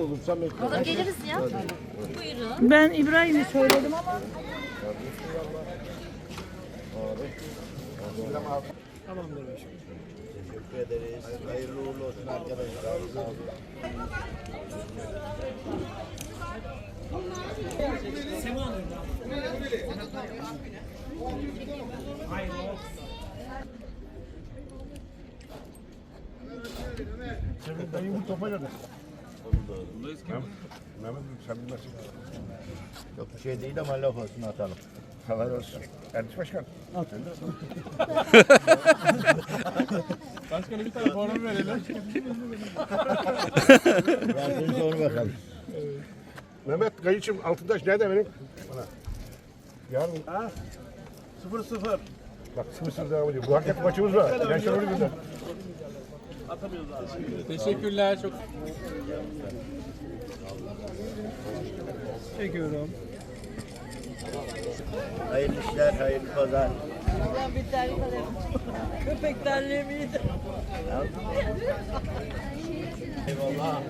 olursa bekle. Alır geliriz ya. Ben İbrahim'i söyledim ama Teşekkür ederiz. Hayırlı uğurlu olsun arkadaşlar. Sağ olun. Senin dayı bu topa göre. Mehmet sen bilmezsin. Çok bir şey değil ama laf olsun atalım. Helal olsun. Erdiş Başkan. Başkanım bir tane formu verelim. Verdiğin sonra bakalım. Mehmet Kayıç'ım Altıntaş nerede benim? Bana. Yarın Ha? 0-0. bak sıfır sıfır devam ediyor. Bu hakikaten maçımız var. Gençler öyle güzel. Teşekkürler çok. Çekiyorum. Hayırlı işler, hayırlı pazar. köpek terlemiydi. Eyvallah.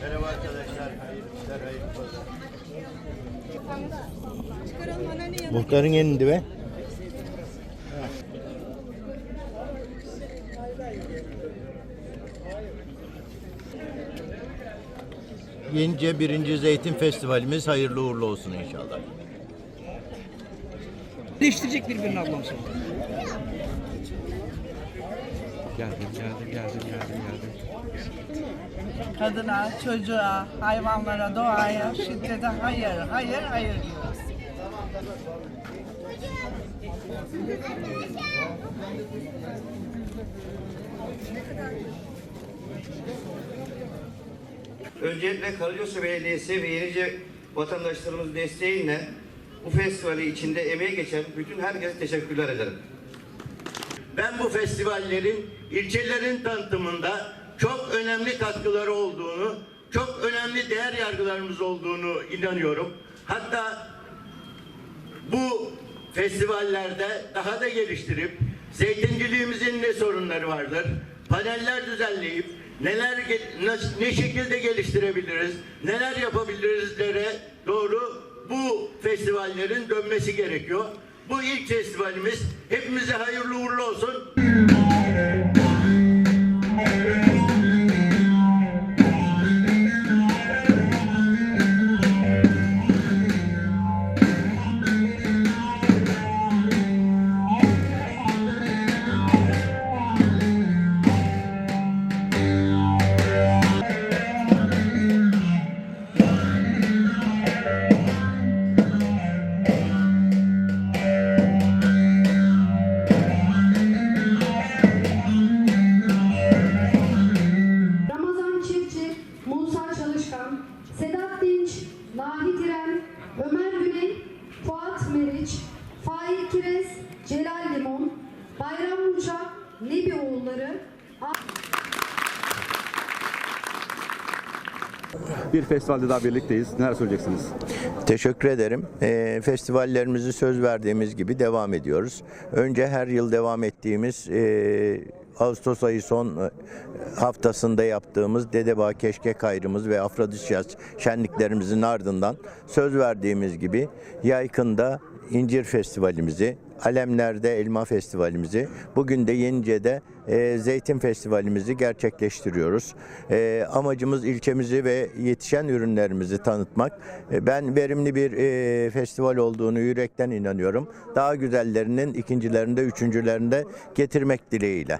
Merhaba arkadaşlar. Hayırlı işler, hayırlı pazar. Muhtarın yenindi be. Yenice birinci Zeytin Festivalimiz hayırlı uğurlu olsun inşallah. Değiştirecek birbirini ablam sonra. Geldim geldim geldim geldim geldim. Kadına, çocuğa, hayvanlara, doğaya, şiddete hayır, hayır, hayır diyoruz. Öncelikle Karayolcu Belediyesi ve Yenice vatandaşlarımız desteğiyle bu festivali içinde emeği geçen bütün herkese teşekkürler ederim. Ben bu festivallerin ilçelerin tanıtımında çok önemli katkıları olduğunu, çok önemli değer yargılarımız olduğunu inanıyorum. Hatta bu festivallerde daha da geliştirip zeytinciliğimizin ne sorunları vardır, paneller düzenleyip neler ne şekilde geliştirebiliriz, neler yapabilirizlere doğru bu festivallerin dönmesi gerekiyor. Bu ilk festivalimiz hepimize hayırlı uğurlu olsun. Celal Limon, Bayram Uçak, Nebi oğulları, Bir festivalde daha birlikteyiz. Neler söyleyeceksiniz? Teşekkür ederim. Ee, festivallerimizi söz verdiğimiz gibi devam ediyoruz. Önce her yıl devam ettiğimiz e, Ağustos ayı son e, haftasında yaptığımız Dedebağ Keşkek Hayrımız ve Afrodisiyas şenliklerimizin ardından söz verdiğimiz gibi Yaykın'da İncir Festivalimizi, Alemler'de Elma Festivalimizi, bugün de Yenice'de e, Zeytin Festivalimizi gerçekleştiriyoruz. E, amacımız ilçemizi ve yetişen ürünlerimizi tanıtmak. E, ben verimli bir e, festival olduğunu yürekten inanıyorum. Daha güzellerinin ikincilerinde, üçüncülerinde getirmek dileğiyle.